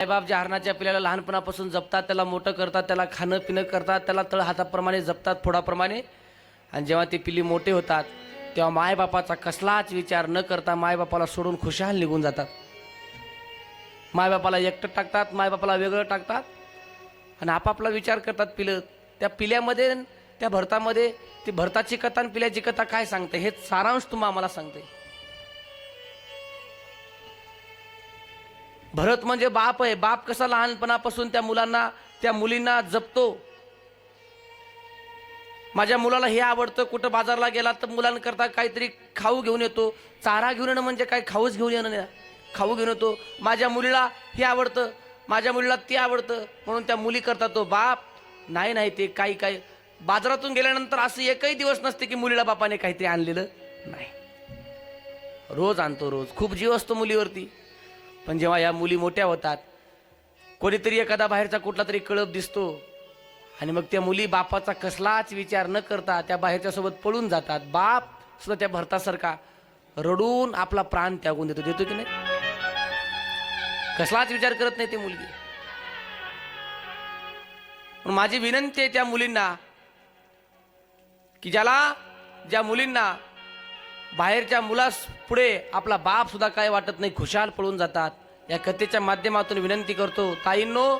साईबाब ज्या हरणाच्या पिल्याला लहानपणापासून जपतात त्याला मोठं करतात त्याला खाणं पिणं करतात त्याला तळ हाताप्रमाणे जपतात फोडाप्रमाणे. आणि जेव्हा ते पिली मोठे होतात तेव्हा मायबापाचा कसलाच विचार न करता मायबापाला सोडून खुशाल निघून जातात. मायबापाला एकटं टाकतात मायबापाला वेगळं टाकतात. आणि आपापला विचार करतात पिलं. त्या पिल्यामध्ये त्या भरतामध्ये ती भरताची कथा आणि पिल्याची कथा काय सांगते हे सारांश तुम्हा आम्हाला सांगते. भरत म्हणजे बाप आहे. बाप कसा लहानपणापासून त्या मुलांना त्या मुलींना जपतो? माझ्या मुलाला हे आवडतं कुठं बाजारला गेला तर मुलांकरता काहीतरी खाऊ घेऊन येतो. चारा घेऊन येणं म्हणजे काय? खाऊच घेऊन येणं नाही. खाऊ घेऊन येतो. माझ्या मुलीला हे आवडतं. माझ्या मुलीला ते आवडतं. म्हणून त्या मुली करता तो बाप. नाही नाही ते काही काही. बाजारातून गेल्यानंतर असं एकही दिवस नसते की मुलीला बापाने काहीतरी आणलेलं नाही. रोज आणतो रोज. खूप जीव असतो मुलीवरती. पण जेव्हा या मुली मोठ्या होतात कोणीतरी एखादा बाहेरचा कुठला तरी कळप दिसतो आणि मग त्या मुली बापाचा कसलाच विचार न करता त्या बाहेरच्या सोबत पळून जातात. बाप सुद्धा त्या भरतासारखा रडून आपला प्राण त्यागून देतो. देतो की नाही? कसलाच विचार करत नाही ती मुलगी. पण माझी विनंती आहे त्या मुलींना की ज्याला ज्या मुलींना बाहेरच्या मुलास पुढे आपला बाप सुद्धा काय वाटत नाही खुशाल पळून जातात. या कथेच्या माध्यमातून विनंती करतो ताईंनो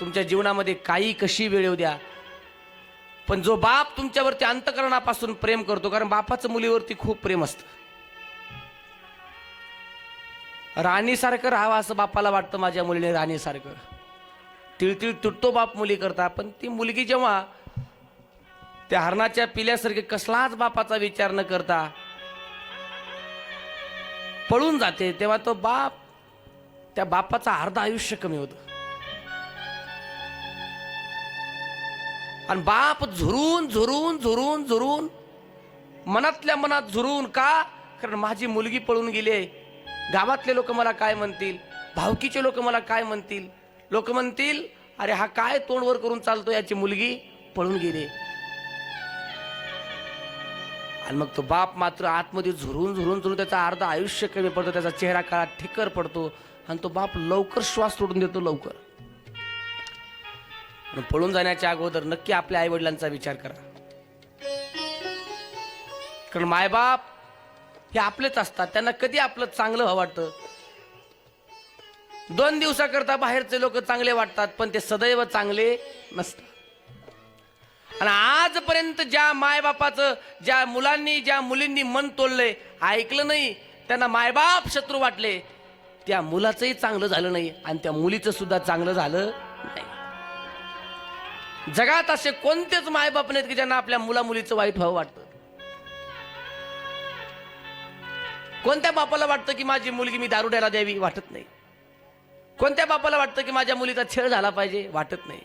तुमच्या जीवनामध्ये काही कशी वेळ येऊ द्या. पण जो बाप तुमच्यावरती अंतकरणापासून प्रेम करतो कारण बापाचं मुलीवरती खूप प्रेम असतं. राणीसारखं राहावं असं बापाला वाटतं माझ्या मुलीने राणीसारखं. तिळतिळ तुटतो बाप मुली करता पण ती मुलगी जेव्हा त्या हरणाच्या पिल्यासारखे कसलाच बापाचा विचार न करता पळून जाते तेव्हा तो बाप त्या बापाचं अर्ध आयुष्य कमी होतं. आणि बाप झुरून झुरून झुरून झुरून मनातल्या मनात झुरून का? कारण माझी मुलगी पळून गेली आहे. गावातले लोक मला काय म्हणतील? भावकीचे लोक मला काय म्हणतील? लोक म्हणतील अरे हा काय तोंडवर करून चालतो याची मुलगी? पळून गेली आणि मग तो बाप मात्र आतमध्ये झुरून झुरून झुरून त्याचा अर्ध आयुष्य कमी पडतो त्याचा चेहरा काळा ठिकर पडतो आणि तो बाप लवकर श्वास सोडून देतो लवकर. पळून जाण्याच्या अगोदर नक्की आपल्या आई वडिलांचा विचार करा. कारण मायबाप हे आपलेच असतात त्यांना कधी आपलं चांगलं हवं वाटतं? दोन दिवसाकरता बाहेरचे लोक चांगले वाटतात पण ते सदैव चांगले नसतात. आणि आजपर्यंत ज्या मायबापाचं ज्या मुलांनी ज्या मुलींनी मन तोडलंय ऐकलं नाही त्यांना मायबाप शत्रू वाटले त्या मुलाचंही चांगलं झालं नाही आणि त्या मुलीचं सुद्धा चांगलं झालं नाही. जगात असे कोणतेच मायबाप नाहीत की ज्यांना आपल्या मुला मुलीचं वाईट व्हावं वाटतं. कोणत्या बापाला वाटतं की माझी मुलगी मी दारू द्यायला द्यावी? वाटत नाही. कोणत्या बापाला वाटतं की माझ्या मुलीचा छळ झाला पाहिजे? वाटत नाही.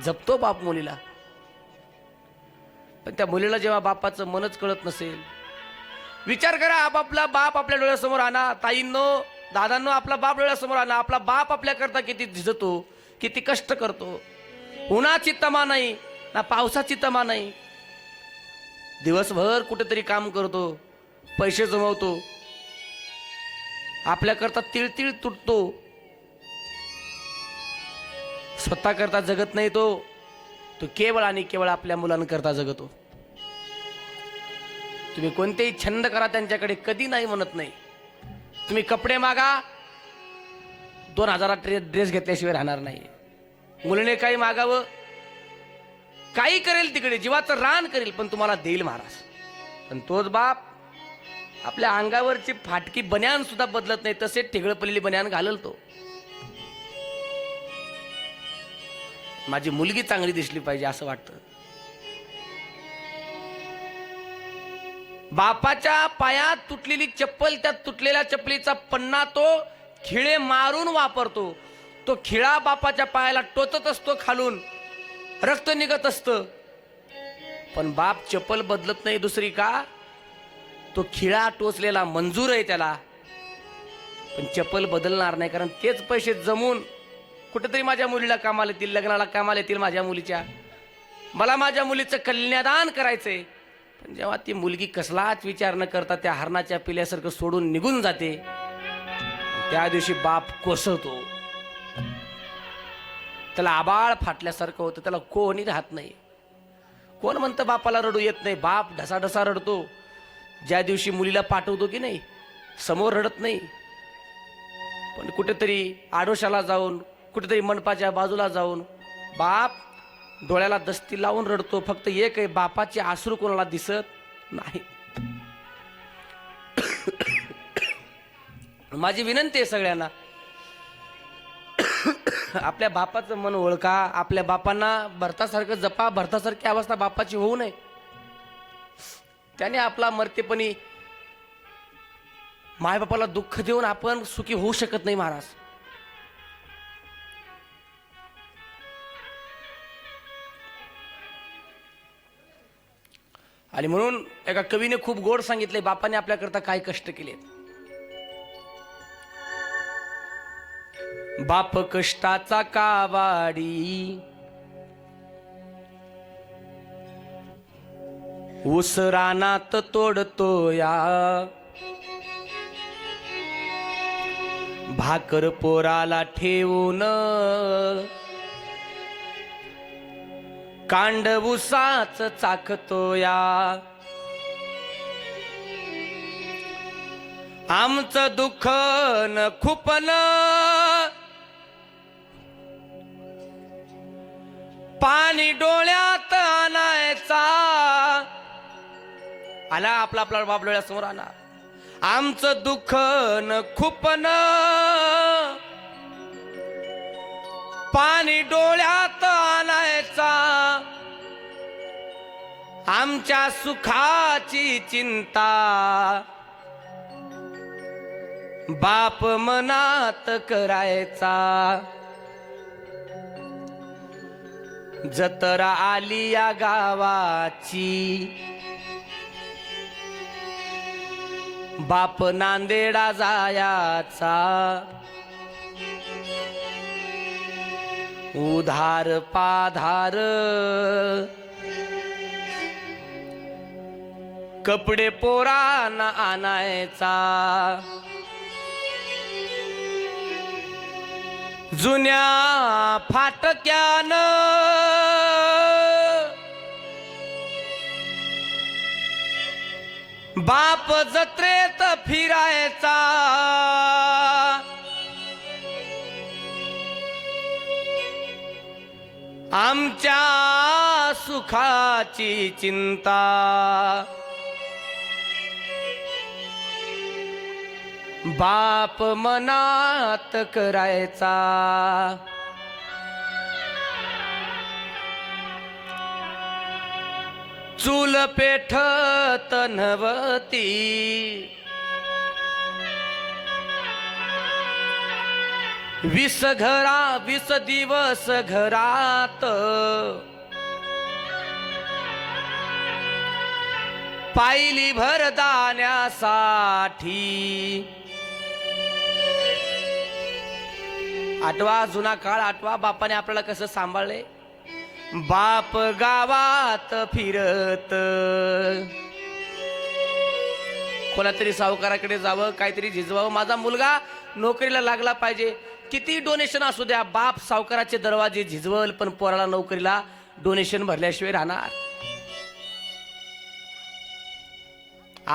जपतो बाप मुलीला. पण त्या मुलीला जेव्हा बापाचं मनच कळत नसेल विचार करा आपापला बाप आपल्या डोळ्यासमोर आणा. ताईंनो दादांनो आपला बाप डोळ्यासमोर आणा. आपला बाप आपल्याकरता किती झिजतो किती कष्ट करतो. उन्हाची तमा नाही ना पावसाची तमा नाही. दिवसभर कुठेतरी काम करतो पैसे जमवतो. आपल्याकरता तिळतिळ तुटतो. स्वतः करता जगत नाही तो. तो केवळ आणि केवळ आपल्या मुलांकरता जगतो. तुम्ही कोणतेही छंद करा त्यांच्याकडे कधी नाही म्हणत नाही. तुम्ही कपडे मागा दोन हजारात ड्रेस ड्रेस घेतल्याशिवाय राहणार नाही. मुलीने काही मागावं काही करेल तिकडे जीवाचं रान करेल पण तुम्हाला देईल महाराज. पण तोच बाप आपल्या अंगावरची फाटकी बन्यान सुद्धा बदलत नाही तसे ठिगळपलेली बन्यान घालल तो. माझी मुलगी चांगली दिसली पाहिजे असं वाटतं. बापाच्या पायात तुटलेली चप्पल त्या तुटलेल्या चप्पलीचा पन्ना तो खिळे मारून वापरतो. तो खिळा बापाच्या पायाला टोचत असतो खालून. रक्त निघत असतं. पण बाप चप्पल बदलत नाही दुसरी का? तो खिळा टोचलेला मंजूर आहे त्याला. पण चप्पल बदलणार नाही कारण तेच पैसे जमून कुठेतरी माझ्या मुलीला कामाला येतील लग्नाला कामाला येतील माझ्या मुलीच्या. मला माझ्या मुलीचं कल्याणदान करायचंय. पण जेव्हा ती मुलगी कसलाच विचार न करता त्या हरणाच्या पिल्यासारखं सोडून निघून जाते त्या दिवशी बाप कोसळतो. त्याला आबाळ फाटल्यासारखं होतं त्याला कोणी राहत नाही. कोण म्हणतं बापाला रडू येत नाही बाप ढसाढसा रडतो. ज्या दिवशी मुलीला पाठवतो की नाही समोर रडत नाही. पण कुठेतरी आडोशाला जाऊन कुठेतरी मंडपाच्या बाजूला जाऊन बाप डोळ्याला दस्ती लावून रडतो फक्त एक आहे बापाचे आसरू कोणाला दिसत नाही. माझी विनंती आहे सगळ्यांना आपल्या बापाचं मन ओळखा आपल्या बापांना भरतासारखं जपा भरतासारखी अवस्था बापाची होऊ नये. त्याने आपला मर्तेपणी मायबापाला दुःख देऊन आपण सुखी होऊ शकत नाही महाराज. आणि म्हणून एका कवीने खूप गोड सांगितले बापाने आपल्याकरता काय कष्ट केले बाप कष्टाचा कावाडी. ऊस रानात तोडतो या भाकर पोराला ठेवून कांड उसाच चाकतो या आमचं दुःख न खुपन. पाणी डोळ्यात आणायचा. आला आपला आपला बाप डोळ्यासमोर आला आमचं दुःख न खुपन. पाणी डोळ्यात आणायचा. आमच्या सुखाची चिंता. बाप मनात करायचा. जतरा आली या गावाची. बाप नांदेडा जायाचा. उधार पाधार कपडे पोरांना आणायचा. जुन्या फाटक्यान बाप जत्रेत फिरायचा. आमच्या सुखाची चिंता. बाप मनात करायचा. चूल पेठ तनवती विस घरा विस दिवस घरात. पायली भरदाण्यासाठी आठवा जुना काळ आठवा बापाने आपल्याला कसं सांभाळले? बाप गावात फिरत. कोणातरी सावकाराकडे जावं काहीतरी झिजवावं. माझा मुलगा नोकरीला लागला पाहिजे. किती डोनेशन असू द्या बाप सावकाराचे दरवाजे झिजवल पण पोराला नोकरीला डोनेशन भरल्याशिवाय राहणार.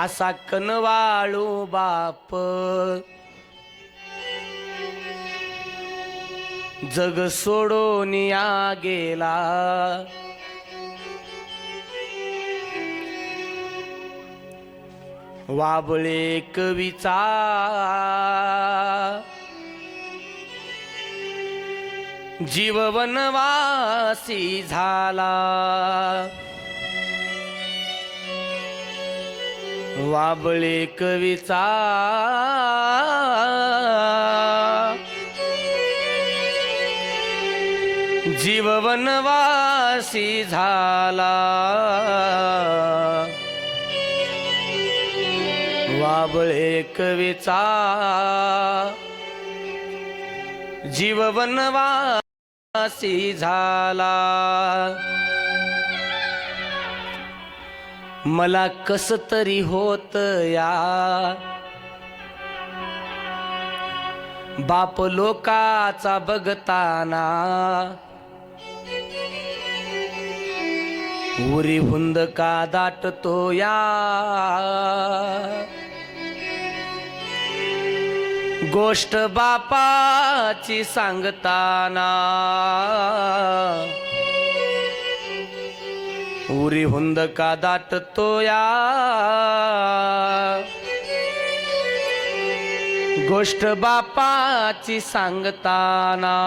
असा कनवाळू बाप. जग सोडून या गेला. वाबळे कवीचा. जीव वनवासी झाला. वाबळे कवीचा. जीववनवासी झाला. वाबळे कविचा जीववनवासी झाला. मला कस तरी होत या. बाप लोकाचा बघताना उरी हुंद का दाटतो या? गोष्ट बापाची सांगताना. उरी हुंद का दाटतो या? गोष्ट बापाची सांगताना.